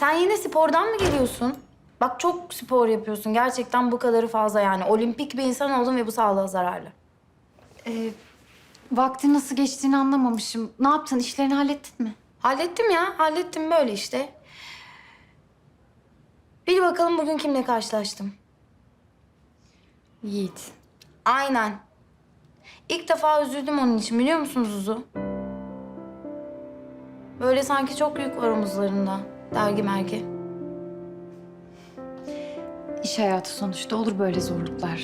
Sen yine spordan mı geliyorsun? Bak çok spor yapıyorsun. Gerçekten bu kadarı fazla yani. Olimpik bir insan oldun ve bu sağlığa zararlı. Ee, vakti nasıl geçtiğini anlamamışım. Ne yaptın? İşlerini hallettin mi? Hallettim ya. Hallettim böyle işte. Bil bakalım bugün kimle karşılaştım. Yiğit. Aynen. İlk defa üzüldüm onun için biliyor musun Zuzu? Böyle sanki çok yük var omuzlarında. Dergi mergi. İş hayatı sonuçta olur böyle zorluklar.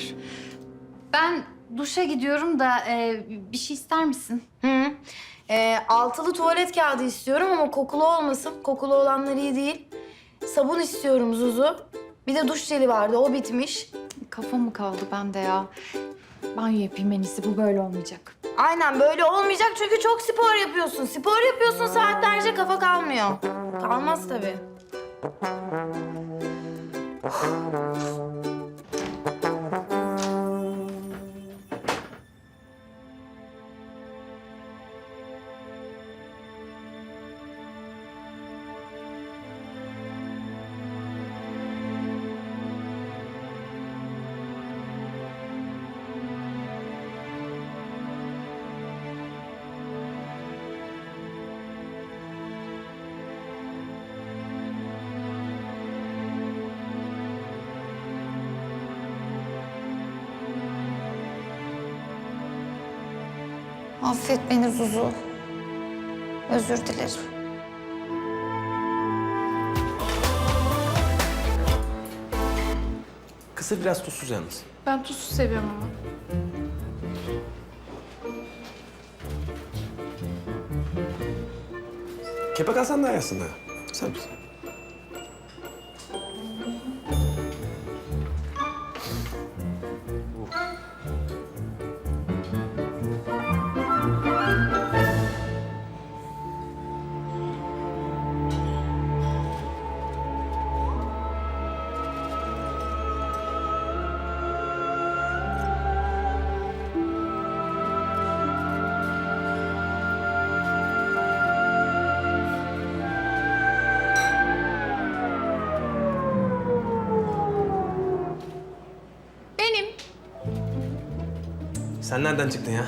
Ben duşa gidiyorum da e, bir şey ister misin? Hı. Ee, altılı tuvalet kağıdı istiyorum ama kokulu olmasın. Kokulu olanlar iyi değil. Sabun istiyorum Zuzu. Bir de duş jeli vardı, o bitmiş. Kafam mı kaldı bende ya? Banyo yapayım en iyisi. Bu böyle olmayacak. Aynen böyle olmayacak çünkü çok spor yapıyorsun. Spor yapıyorsun saatlerce kafa kalmıyor. Kalmaz tabii. Affet beni Zuzu. Özür dilerim. Kısır biraz tuzsuz yalnız. Ben tuzsuz seviyorum ama. Kepek alsan iyi aslında. Sen misin? Sen nereden çıktın ya?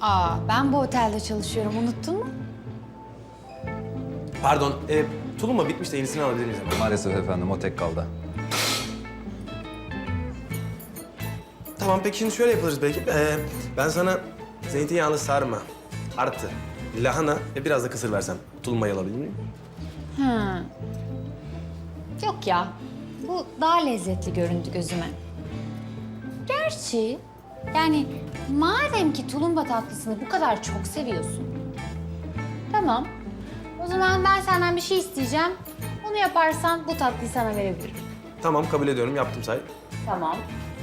Aa, ben bu otelde çalışıyorum. Unuttun mu? Pardon, e, tulumba bitmiş de yenisini alabilir miyiz? hemen? Maalesef efendim o tek kaldı. Tamam, peki şimdi şöyle yaparız belki. Ee, ben sana zeytinyağlı sarma artı lahana ve biraz da kısır versem tulumbayı alabilir miyim? Hı. Yok ya. Bu daha lezzetli göründü gözüme. Gerçi yani madem ki tulumba tatlısını bu kadar çok seviyorsun. Tamam. O zaman ben senden bir şey isteyeceğim. Onu yaparsan bu tatlıyı sana verebilirim. Tamam, kabul ediyorum. Yaptım say. Tamam.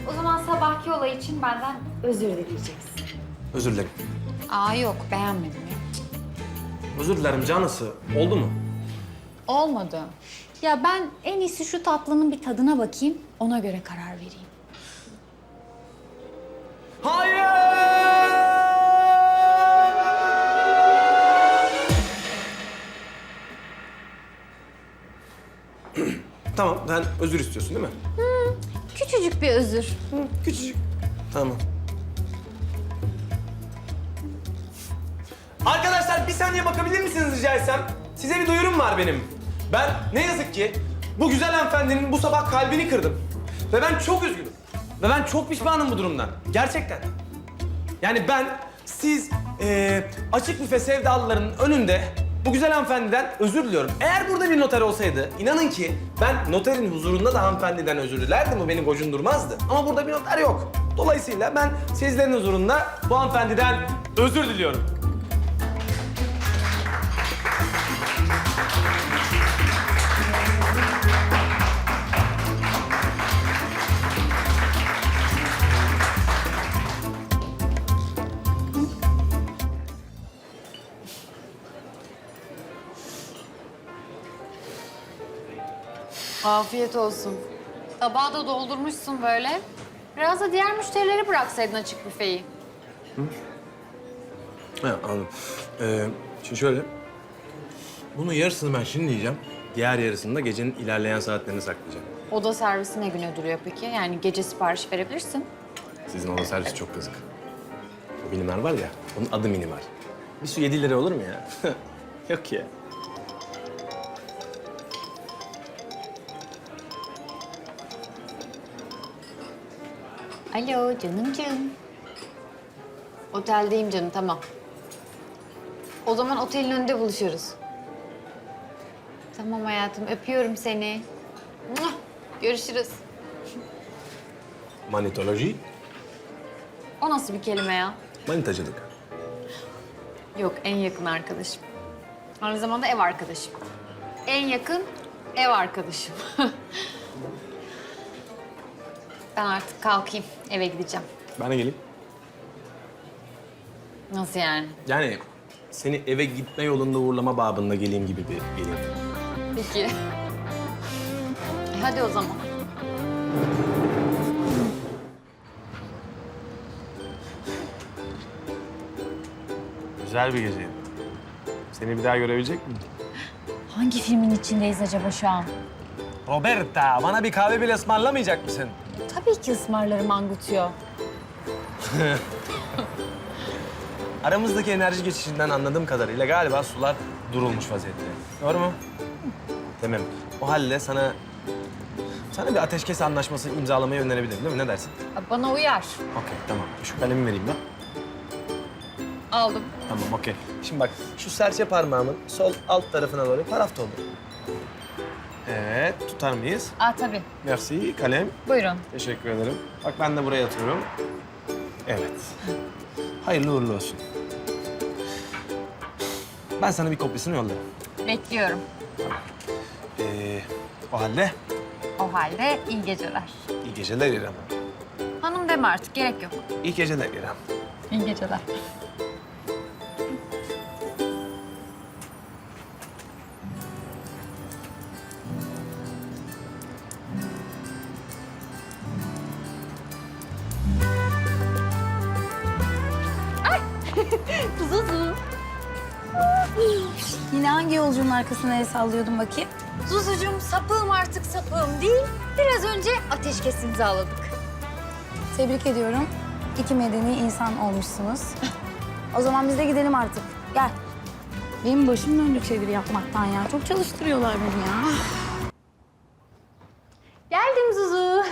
O zaman sabahki olay için benden özür dileyeceksin. Özür dilerim. Aa yok beğenmedim ya. Özür dilerim canısı. Oldu mu? Olmadı. Ya ben en iyisi şu tatlının bir tadına bakayım. Ona göre karar vereyim. Sen özür istiyorsun değil mi? Küçücük bir özür. Küçücük. Tamam. Arkadaşlar bir saniye bakabilir misiniz rica etsem? Size bir duyurum var benim. Ben ne yazık ki bu güzel hanımefendinin bu sabah kalbini kırdım. Ve ben çok üzgünüm. Ve ben çok pişmanım bu durumdan. Gerçekten. Yani ben siz eee, açık büfe sevdalılarının önünde bu güzel hanımefendiden özür diliyorum. Eğer burada bir noter olsaydı inanın ki ben noterin huzurunda da hanımefendiden özür dilerdim. O beni gocundurmazdı. Ama burada bir noter yok. Dolayısıyla ben sizlerin huzurunda bu hanımefendiden özür diliyorum. Afiyet olsun. Tabağı da doldurmuşsun böyle. Biraz da diğer müşterilere bıraksaydın açık büfeyi. Ha, anladım. Ee, şimdi şöyle. Bunun yarısını ben şimdi yiyeceğim. Diğer yarısını da gecenin ilerleyen saatlerine saklayacağım. Oda servisi ne güne duruyor peki? Yani gece sipariş verebilirsin. Sizin oda servisi çok kızık. O minimer var ya, onun adı minimer. Bir su 7 lira olur mu ya? Yok ya. Alo canımcığım. Oteldeyim canım tamam. O zaman otelin önünde buluşuruz. Tamam hayatım öpüyorum seni. Muah! Görüşürüz. Manitoloji, O nasıl bir kelime ya? manitacılık. Yok en yakın arkadaşım. Aynı zamanda ev arkadaşım. En yakın ev arkadaşım. ben artık kalkayım eve gideceğim. Ben de geleyim. Nasıl yani? Yani seni eve gitme yolunda uğurlama babında geleyim gibi bir geleyim. Peki. E, hadi o zaman. Güzel bir geceydi. Seni bir daha görebilecek miyim? Hangi filmin içindeyiz acaba şu an? Roberta, bana bir kahve bile ısmarlamayacak mısın? Tabii ki ısmarlarım Angutio. Aramızdaki enerji geçişinden anladığım kadarıyla galiba sular durulmuş vaziyette. Doğru mu? Tamam. O halde sana sana bir ateşkes anlaşması imzalamayı önerebilirim değil mi? Ne dersin? Bana uyar. Okey, tamam. Şu kalemi vereyim ben. Aldım. Tamam, okey. Şimdi bak, şu serçe parmağımın sol alt tarafına doğru parafta olur. Evet, tutar mıyız? Aa tabii. Merci, kalem. Buyurun. Teşekkür ederim. Bak ben de buraya atıyorum. Evet. Hayırlı uğurlu olsun. Ben sana bir kopyasını yollarım. Bekliyorum. Ee, o halde O halde iyi geceler. iyi geceler İrem. Hanım deme artık gerek yok. İyi geceler İrem. İyi geceler. Zuzu. Yine hangi yolcunun arkasına el sallıyordun bakayım? Zuzucuğum sapığım artık sapığım değil. Biraz önce ateşkes imzaladık. Tebrik ediyorum. İki medeni insan olmuşsunuz. o zaman biz de gidelim artık. Gel. Benim başım döndü çeviri yapmaktan ya. Çok çalıştırıyorlar beni ya. Geldim Zuzu.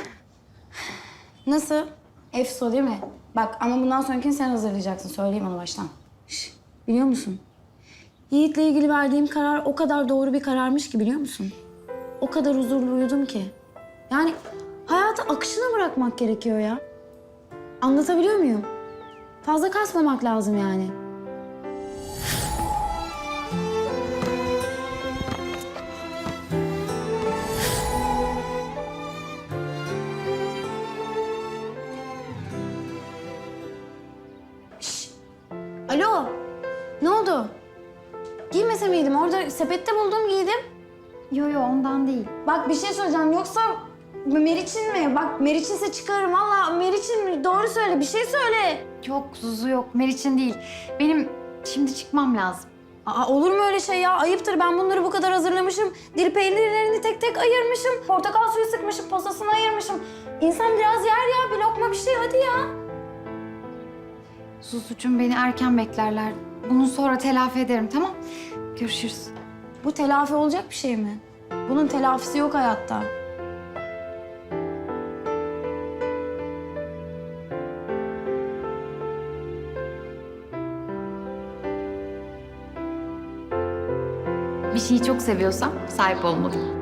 Nasıl? Efso değil mi? Bak ama bundan sonrakini sen hazırlayacaksın. Söyleyeyim onu baştan. Şş, biliyor musun? Yiğit'le ilgili verdiğim karar o kadar doğru bir kararmış ki biliyor musun? O kadar huzurlu uyudum ki. Yani hayatı akışına bırakmak gerekiyor ya. Anlatabiliyor muyum? Fazla kasmamak lazım yani. Orada sepette buldum giydim. Yo yo ondan değil. Bak bir şey söyleyeceğim. Yoksa Meriç'in mi? Bak Meriç'inse çıkarım. Valla Meriç'in mi? Doğru söyle. Bir şey söyle. Yok Zuzu yok. Meriç'in değil. Benim şimdi çıkmam lazım. Aa, olur mu öyle şey ya? Ayıptır. Ben bunları bu kadar hazırlamışım. Dil peynirlerini tek tek ayırmışım. Portakal suyu sıkmışım. Posasını ayırmışım. İnsan biraz yer ya. Bir lokma bir şey. Hadi ya. Zuzucuğum beni erken beklerler. Bunu sonra telafi ederim tamam? Görüşürüz. Bu telafi olacak bir şey mi? Bunun telafisi yok hayatta. Bir şeyi çok seviyorsam sahip olmalıyım.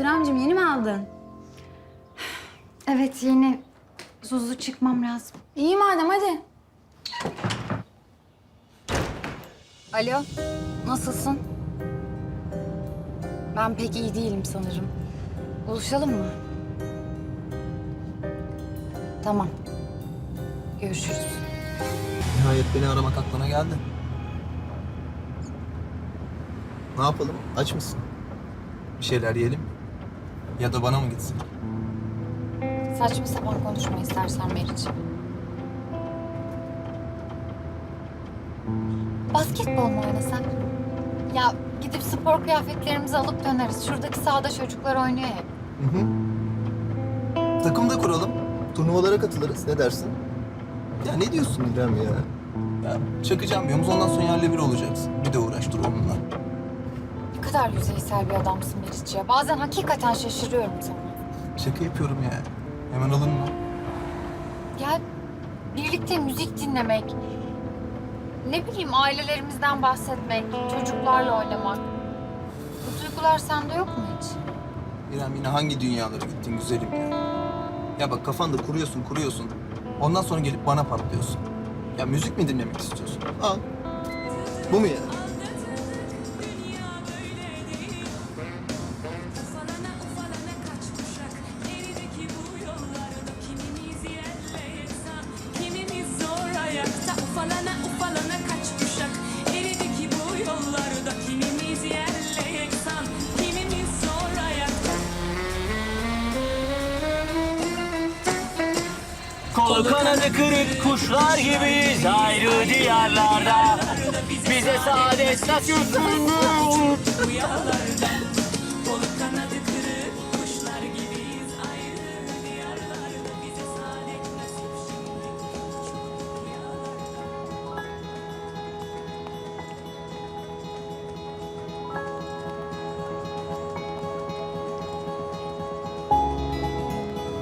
İremciğim. Yeni mi aldın? Evet yeni. Zuzu çıkmam lazım. İyi madem hadi. Alo, nasılsın? Ben pek iyi değilim sanırım. Buluşalım mı? Tamam. Görüşürüz. Nihayet beni aramak aklına geldi. Ne yapalım? Aç mısın? Bir şeyler yiyelim mi? Ya da bana mı gitsin? Saçma sapan konuşma istersen Meriç'im. Basketbol mu oynasak? Ya gidip spor kıyafetlerimizi alıp döneriz. Şuradaki sahada çocuklar oynuyor hep. Hı hı. Takım da kuralım. Turnuvalara katılırız. Ne dersin? Ya ne diyorsun İrem ya? Ya çakacağım diyoruz ondan sonra yerle bir olacaksın. Bir de uğraş dur onunla. Kadar yüzeysel bir adamsın Meriç ya. Bazen hakikaten şaşırıyorum sana. Şaka yapıyorum ya. Hemen alınma. Ya birlikte müzik dinlemek, ne bileyim ailelerimizden bahsetmek, çocuklarla oynamak. Bu duygular sende yok mu hiç? İrem yine hangi dünyalara gittin güzelim ya? Ya bak kafanda kuruyorsun kuruyorsun. Ondan sonra gelip bana patlıyorsun. Ya müzik mi dinlemek istiyorsun? Al. Bu mu yani? Kanadı kırık kuşlar gibiyiz ayrı diyarlarda Bize saadet şimdi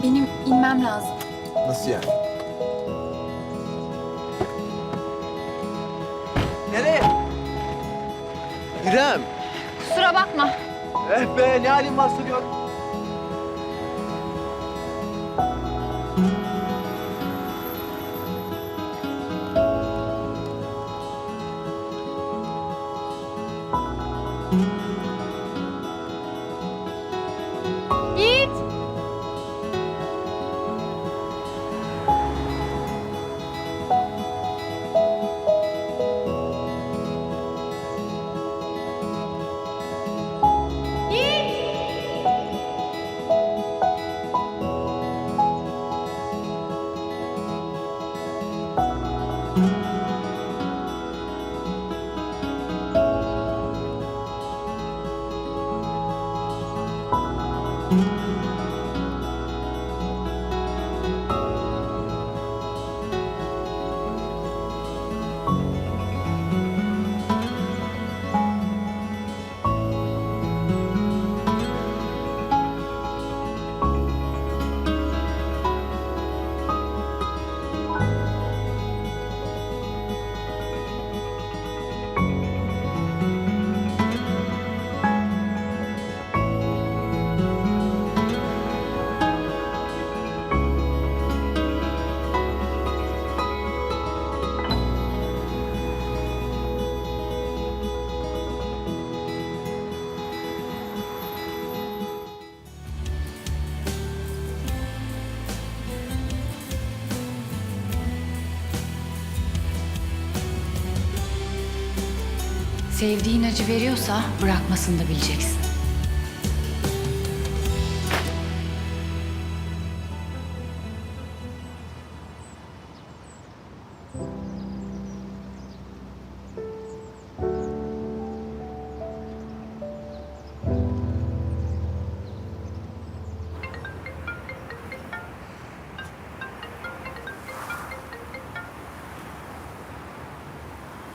Benim inmem lazım. Nasıl yani? Nereye? İrem. Kusura bakma. Eh be ne halin varsa gör. Sevdiğin acı veriyorsa bırakmasını da bileceksin.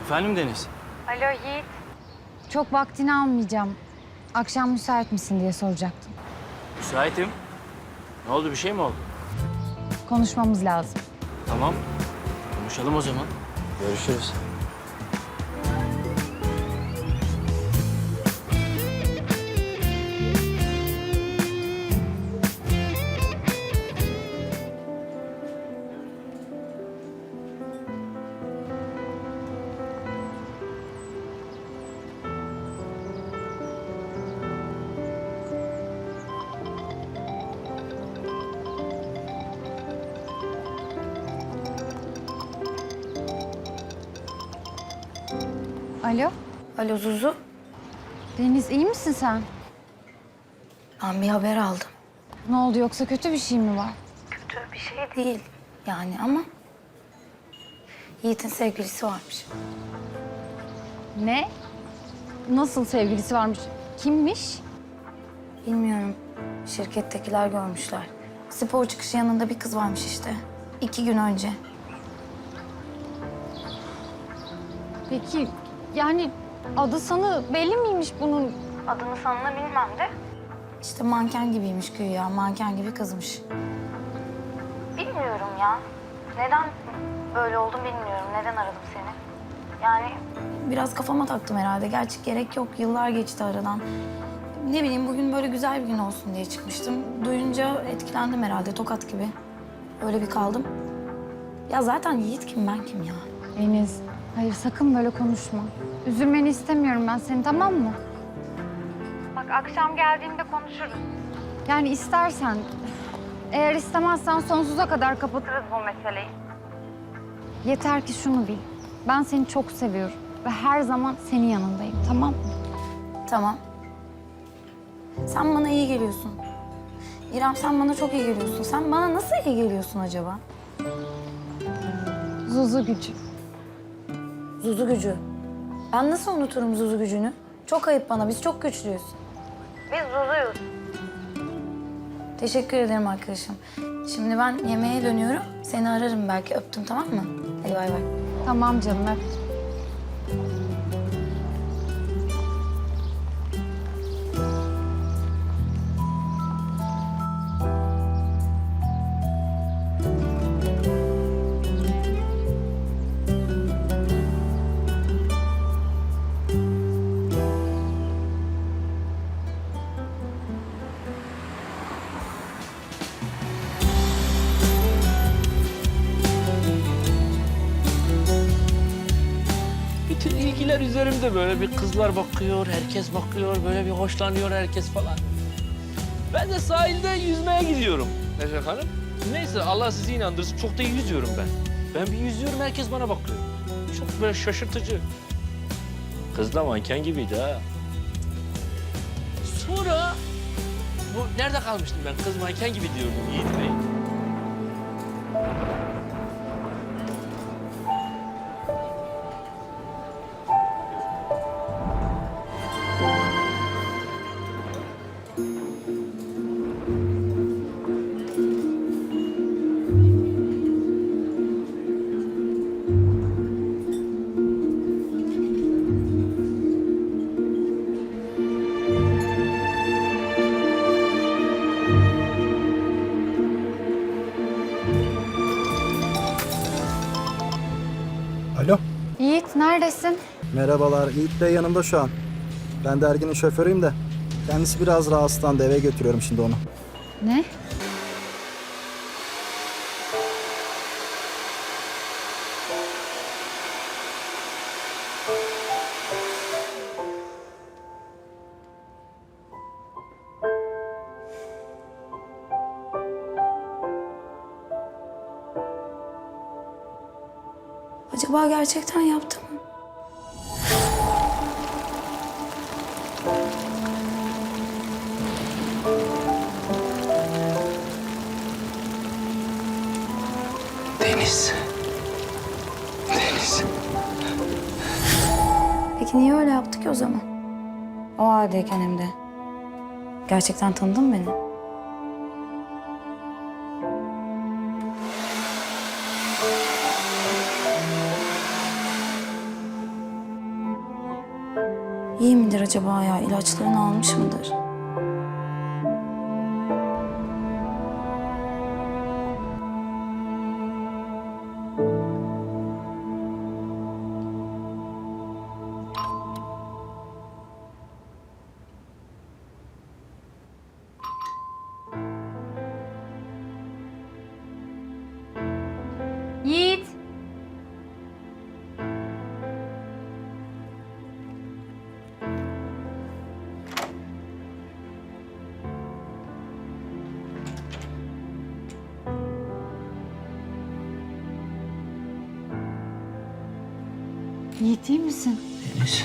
Efendim Deniz? Alo Yiğit. Çok vaktini almayacağım. Akşam müsait misin diye soracaktım. Müsaitim. Ne oldu bir şey mi oldu? Konuşmamız lazım. Tamam. Konuşalım o zaman. Görüşürüz. Alo. Alo Zuzu. Deniz iyi misin sen? Ben bir haber aldım. Ne oldu yoksa kötü bir şey mi var? kötü bir şey değil yani ama Yiğit'in sevgilisi varmış. Ne? Nasıl sevgilisi varmış? Kimmiş? Bilmiyorum. Şirkettekiler görmüşler. Spor çıkışı yanında bir kız varmış işte. İki gün önce. Peki yani adı sanı belli miymiş bunun? Adını sanını bilmem de. İşte manken gibiymiş güya. Manken gibi kızmış. Bilmiyorum ya. Neden böyle oldum bilmiyorum. Neden aradım seni? Yani... Biraz kafama taktım herhalde. Gerçi gerek yok. Yıllar geçti aradan. Ne bileyim bugün böyle güzel bir gün olsun diye çıkmıştım. Duyunca etkilendim herhalde tokat gibi. Öyle bir kaldım. Ya zaten Yiğit kim ben kim ya? Deniz, hayır sakın böyle konuşma. Üzülmeni istemiyorum ben seni tamam mı? Bak akşam geldiğinde konuşuruz. Yani istersen, eğer istemezsen sonsuza kadar kapatırız bu meseleyi. Yeter ki şunu bil. Ben seni çok seviyorum ve her zaman senin yanındayım tamam mı? Tamam. Sen bana iyi geliyorsun. İrem sen bana çok iyi geliyorsun. Sen bana nasıl iyi geliyorsun acaba? Zuzu gücü. Zuzu gücü. Ben nasıl unuturum Zuzu gücünü? Çok ayıp bana. Biz çok güçlüyüz. Biz Zuzu'yuz. Teşekkür ederim arkadaşım. Şimdi ben yemeğe dönüyorum. Seni ararım belki. Öptüm tamam mı? Hadi bay bay. Tamam canım öp. Üzerimde böyle bir kızlar bakıyor, herkes bakıyor, böyle bir hoşlanıyor herkes falan. Ben de sahilde yüzmeye gidiyorum Neşe Hanım. Neyse Allah sizi inandırsın çok da iyi yüzüyorum ben. Ben bir yüzüyorum herkes bana bakıyor. Çok böyle şaşırtıcı. Kız da manken gibiydi ha. Sonra bu nerede kalmıştım ben? Kız manken gibi diyordum Yiğit Bey. Merhabalar. Yiğit Bey yanımda şu an. Ben de Ergin'in şoförüyüm de. Kendisi biraz rahatsızlandı. Eve götürüyorum şimdi onu. Ne? Acaba gerçekten yaptı mı? Gerçekten tanıdın mı beni? İyi midir acaba ya? İlaçlarını almış mıdır? İyi misin? Deniz.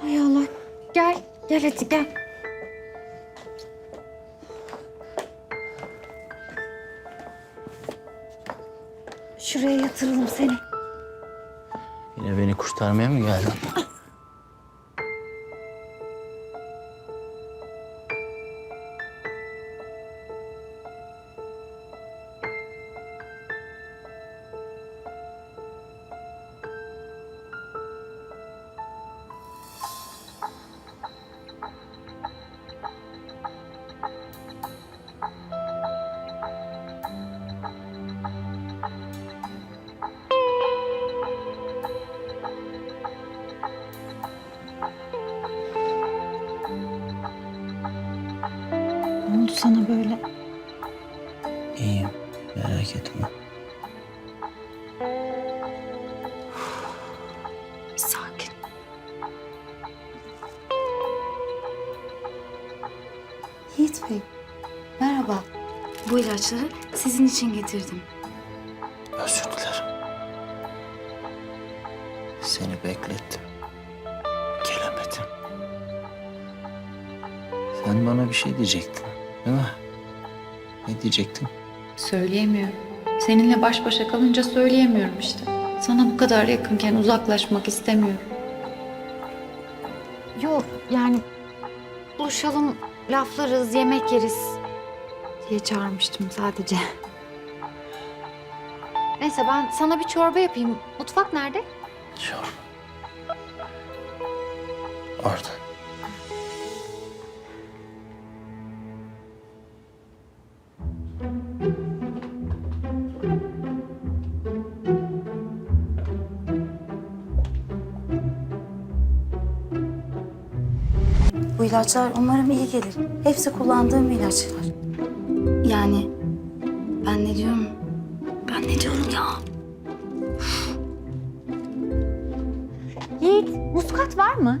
Hay Allah. Gel Gel hadi gel. Şuraya yatıralım seni. Yine beni kurtarmaya mı geldin? Sana böyle? İyiyim. Merak etme. Sakin. Yiğit Bey, merhaba. Bu ilaçları sizin için getirdim. Özür dilerim. Seni beklettim. Gelemedim. Sen bana bir şey diyecektin. Ne diyecektin? Söyleyemiyorum. Seninle baş başa kalınca söyleyemiyorum işte. Sana bu kadar yakınken uzaklaşmak istemiyorum. Yok yani buluşalım, laflarız, yemek yeriz diye çağırmıştım sadece. Neyse ben sana bir çorba yapayım. Mutfak nerede? Sure. Orada. İlaçlar umarım iyi gelir. Hepsi kullandığım ilaçlar. Yani ben ne diyorum? Ben ne diyorum ya? Yiğit, muskat var mı?